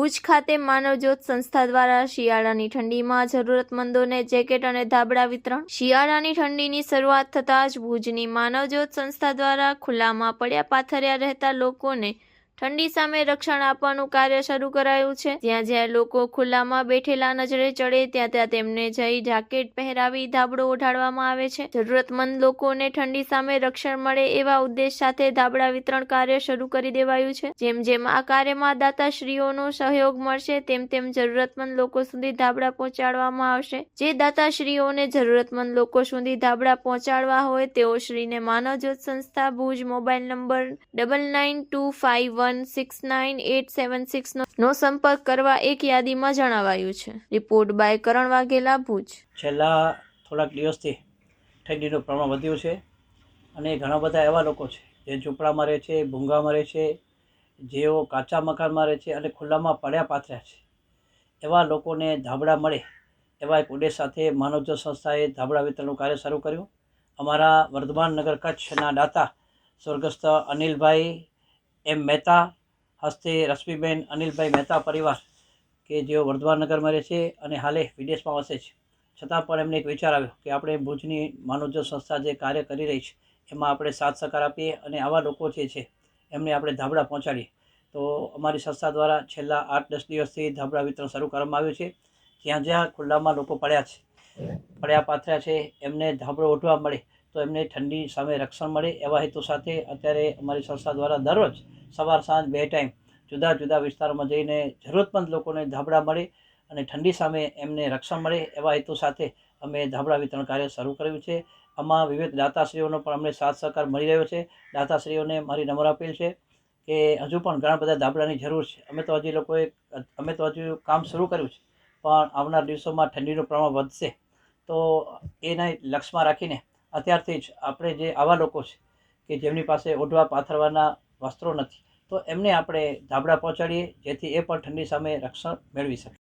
ભુજ ખાતે માનવજ્યોત સંસ્થા દ્વારા શિયાળાની ઠંડીમાં જરૂરતમંદોને જેકેટ અને ધાબળા વિતરણ. શિયાળાની ઠંડીની શરૂઆત થતાં જ ભુજની માનવજ્યોત સંસ્થા દ્વારા ખુલ્લામાં પડ્યા પાથર્યા રહેતા લોકોને ઠંડી સામે રક્ષણ આપવાનું કાર્ય શરૂ કરાયું છે. જ્યાં જ્યાં લોકો ખુલ્લામાં બેઠેલા નજરે ચડે, ત્યાં ત્યાં તેમને જઈ જાકેટ પહેરાવી ધાબળો ઓઢાડવામાં આવે છે. જરૂરતમંદ લોકોને ઠંડી સામે રક્ષણ મળે એવા ઉદ્દેશ સાથે ધાબળા વિતરણ કાર્ય શરૂ કરી દેવાયું છે. જેમ જેમ આ કાર્યમાં દાતાશ્રીઓનો સહયોગ મળશે, તેમ તેમ જરૂરતમંદ લોકો સુધી ધાબળા પહોંચાડવામાં આવશે. જે દાતાશ્રીઓને જરૂરતમંદ લોકો સુધી ધાબળા પહોંચાડવા હોય, તેઓ શ્રીને માનવજ્યોત સંસ્થા, Bhuj mobile number double nine two five one six nine eight seven six નો સંપર્ક કરવા એક યાદીમાં જણાવાયું છે. Report by Karan Vaghela, Bhuj. છેલ્લા થોડાક દિવસથી ઠંડીનું પ્રમાણ વધ્યું છે અને ઘણા બધા એવા લોકો છે જે ઝૂંપડામાં રહે છે, ભૂંગામાં રહે છે, જેઓ કાચા મકાનમાં રહે છે અને ખુલ્લામાં પડ્યા પાથર્યા છે. એવા લોકોને ધાબળા મળે એવા એક ઉદ્દેશ સાથે માનવજ્યોત સંસ્થાએ ધાબળા વિતરણનું કાર્ય શરૂ કર્યું. અમારા વર્ધમાન નગર કચ્છના દાતા સ્વર્ગસ્થ અનિલભાઈ એમ મહેતા, હસ્તે રશ્મિબેન, અનિલભાઈ મહેતા પરિવાર કે જેઓ વર્ધમાન નગરમાં રહે છે અને હાલે વિદેશમાં વસે છે. છતાં પણ એમને એક વિચાર આવ્યો કે આપણે ભુજની માનવજ્યોત સંસ્થા જે કાર્ય કરી રહી છે, એમાં આપણે સાથ સહકાર આપીએ અને આવા લોકો જે છે, એમને આપણે ધાબળા પહોંચાડીએ. તો અમારી સંસ્થા દ્વારા છેલ્લા આઠ દસ દિવસથી ધાબળા વિતરણ શરૂ કરવામાં આવ્યું છે. જ્યાં જ્યાં ખુલ્લામાં લોકો પડ્યા છે, પડ્યા પાથર્યા છે, એમને ધાબળો ઓઢવા મળે તો એમને ઠંડી સામે રક્ષણ મળે એવા હેતુ સાથે અત્યારે અમારી સંસ્થા દ્વારા દરરોજ સવાર સાંજ બે ટાઈમ જુદા જુદા વિસ્તારોમાં જઈને જરૂરતમંદ લોકોને ધાબળા મળે અને ઠંડી સામે એમને રક્ષણ મળે એવા હેતુ સાથે અમે ધાબળા વિતરણ કાર્ય શરૂ કર્યું છે. આમાં વિવિધ દાતાશ્રીઓનો પણ અમને સાથ સહકાર મળી રહ્યો છે. દાતાશ્રીઓને મારી નમ્ર અપીલ છે કે હજુ પણ ઘણા બધા ધાબળાની જરૂર છે. અમે તો હજી લોકોએ, અમે તો હજુ કામ શરૂ કર્યું છે, પણ આવનાર દિવસોમાં ઠંડીનું પ્રમાણ વધશે. તો એના લક્ષમાં રાખીને અત્યારથી જ આપણે જે આવા લોકો છે કે જેમની પાસે ઓઢવા પાથરવાના વસ્ત્રો નથી તો એમને આપણે ધાબળા પહોંચાડીએ જેથી એ પણ ઠંડી સામે રક્ષણ મેળવી શકે.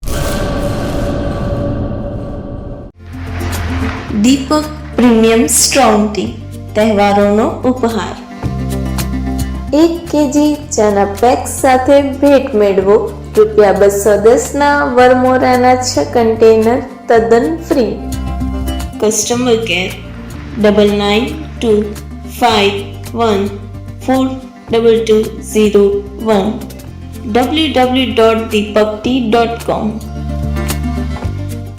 દીપક પ્રીમિયમ સ્ટ્રોંગ ટી તહેવારોનો ઉપહાર. એક કેજી ચાના પેક સાથે ભેટ મેળવો. રૂપિયા બસો દસના વરમોરાના છ કન્ટેનર તદ્દન free. Customer care double nine two five one four double two zero one www.dipakti.com